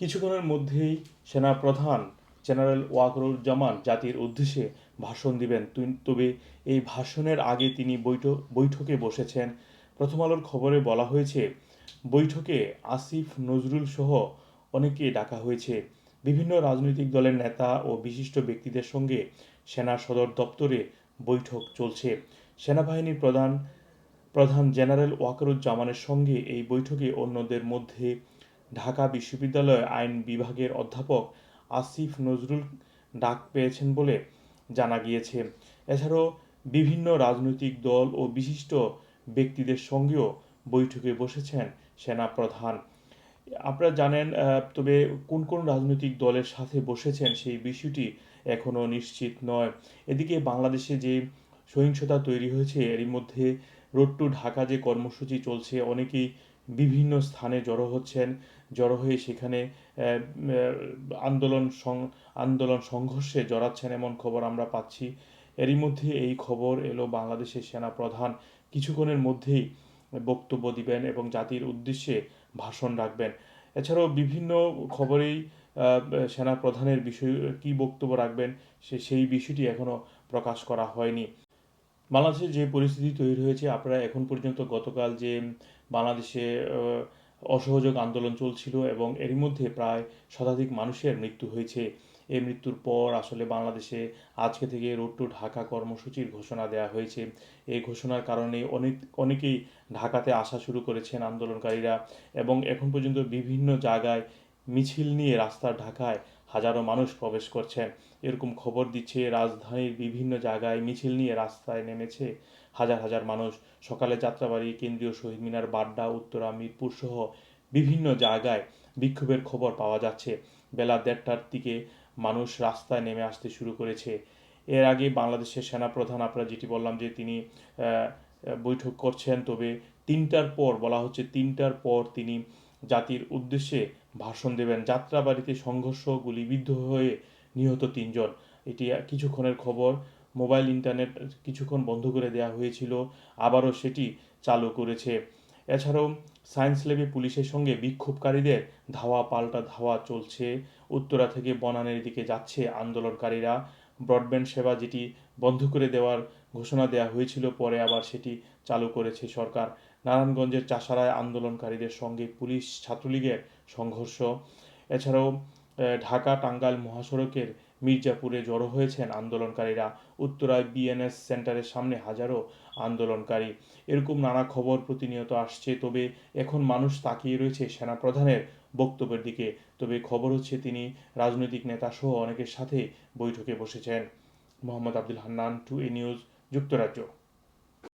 কিছুক্ষণের মধ্যেই সেনাপ্রধান জেনারেল ওয়াকরুজ্জামান জাতির উদ্দেশ্যে ভাষণ দিবেন। তবে এই ভাষণের আগে তিনি বৈঠক, বৈঠকে বসেছেন। প্রথম আলোর খবরে বলা হয়েছে, বৈঠকে আসিফ, নজরুল সহ অনেকে ডাকা হয়েছে। বিভিন্ন রাজনৈতিক দলের নেতা ও বিশিষ্ট ব্যক্তিদের সঙ্গে সেনা সদর দপ্তরে বৈঠক চলছে। সেনাবাহিনীর প্রধান প্রধান জেনারেল ওয়াকারুজ্জামানের সঙ্গে এই বৈঠকে অন্যদের মধ্যে ঢাকা বিশ্ববিদ্যালয়ের আইন বিভাগের অধ্যাপক আসিফ নজরুল ডাক পেয়েছেন বলে জানা গিয়েছে। এছাড়াও বিভিন্ন রাজনৈতিক দল ও বিশিষ্ট ব্যক্তিদের সঙ্গেও বৈঠকে বসেছেন সেনা প্রধান। আপনারা জানেন তবে কোন কোন রাজনৈতিক দলের সাথে বসেছেন সেই বিষয়টি এখনও নিশ্চিত নয়। এদিকে বাংলাদেশে যে সহিংসতা তৈরি হয়েছে, এরই মধ্যে রোড টু ঢাকা যে কর্মসূচি চলছে, অনেকেই বিভিন্ন স্থানে জড়ো হচ্ছেন, জড়ো হয়ে সেখানে আন্দোলন আন্দোলন সংঘর্ষে জড়াচ্ছেন এমন খবর আমরা পাচ্ছি। এরই মধ্যে এই খবর এলো বাংলাদেশের সেনা প্রধান কিছুক্ষণের মধ্যেই বক্তব্য দিবেন এবং জাতির উদ্দেশ্যে ভাষণ রাখবেন। এছাড়াও বিভিন্ন খবরেই সেনা প্রধানের বিষয় কি বক্তব্য রাখবেন সে, সেই বিষয়টি এখনও প্রকাশ করা হয়নি। বাংলাদেশে যে পরিস্থিতি তৈরি হয়েছে, আপনারা এখন পর্যন্ত গতকাল যে বাংলাদেশে অসহযোগ আন্দোলন চলছিল এবং এরই মধ্যে প্রায় শতাধিক মানুষের মৃত্যু হয়েছে। এই মৃত্যুর পর আসলে বাংলাদেশে আজকে থেকে রোড টু ঢাকা কর্মসূচির ঘোষণা দেওয়া হয়েছে। এই ঘোষণার কারণে অনেক, অনেকেই ঢাকাতে আসা শুরু করেছেন আন্দোলনকারীরা এবং এখন পর্যন্ত বিভিন্ন জায়গায় মিছিল নিয়ে রাস্তার ঢাকায় হাজারো মানুষ প্রবেশ করছেন। এরকম খবর দিচ্ছে রাজধানীর বিভিন্ন জায়গায় মিছিল নিয়ে রাস্তায় নেমেছে হাজার হাজার মানুষ। সকালে যাত্রাবাড়ি, কেন্দ্রীয় শহীদ মিনার, বাড্ডা, উত্তরা, মিরপুর সহ বিভিন্ন জায়গায় বিক্ষোভের খবর পাওয়া যাচ্ছে। বেলা দেড়টার দিকে মানুষ রাস্তায় নেমে আসতে শুরু করেছে। এর আগে বাংলাদেশের সেনাপ্রধান আপনারা যেটি বললাম যে তিনি বৈঠক করছেন, তবে তিনটার পর, বলা হচ্ছে তিনটার পর তিনি জাতির উদ্দেশ্যে ভাষণ দেবেন। যাত্রাবাড়িতে সংঘর্ষ গুলিবিদ্ধ হয়ে নিহত তিনজন। এটি কিছুক্ষণের খবর। মোবাইল ইন্টারনেট কিছুক্ষণ বন্ধ করে দেওয়া হয়েছিল। আবারও সেটি চালু করেছে। এছাড়াও সায়েন্স ল্যাবে পুলিশের সঙ্গে বিক্ষোভকারীদের ধাওয়া পাল্টা ধাওয়া চলছে। উত্তরা থেকে বনানের দিকে যাচ্ছে আন্দোলনকারীরা। ব্রডব্যান্ড সেবা যেটি বন্ধ করে দেওয়ার ঘোষণা দেওয়া হয়েছিল, পরে আবার সেটি চালু করেছে সরকার। নারায়ণগঞ্জের চাষারায় আন্দোলনকারীদের সঙ্গে পুলিশ ছাত্রলীগের সংঘর্ষ। এছাড়াও ঢাকা টাঙ্গাইল মহাসড়কের মির্জাপুরে জড়ো হয়েছেন আন্দোলনকারীরা। উত্তরায় বিএনএস সেন্টারের সামনে হাজারো আন্দোলনকারী। এরকম নানা খবর প্রতিনিয়ত আসছে, তবে এখন মানুষ তাকিয়ে রয়েছে সেনাপ্রধানের বক্তব্যের দিকে। তবে খবর হচ্ছে, তিনি রাজনৈতিক নেতাসহ অনেকের সাথে বৈঠকে বসেছেন। Mohammad Abdul Hannan, two A news যুক্তরাজ্য।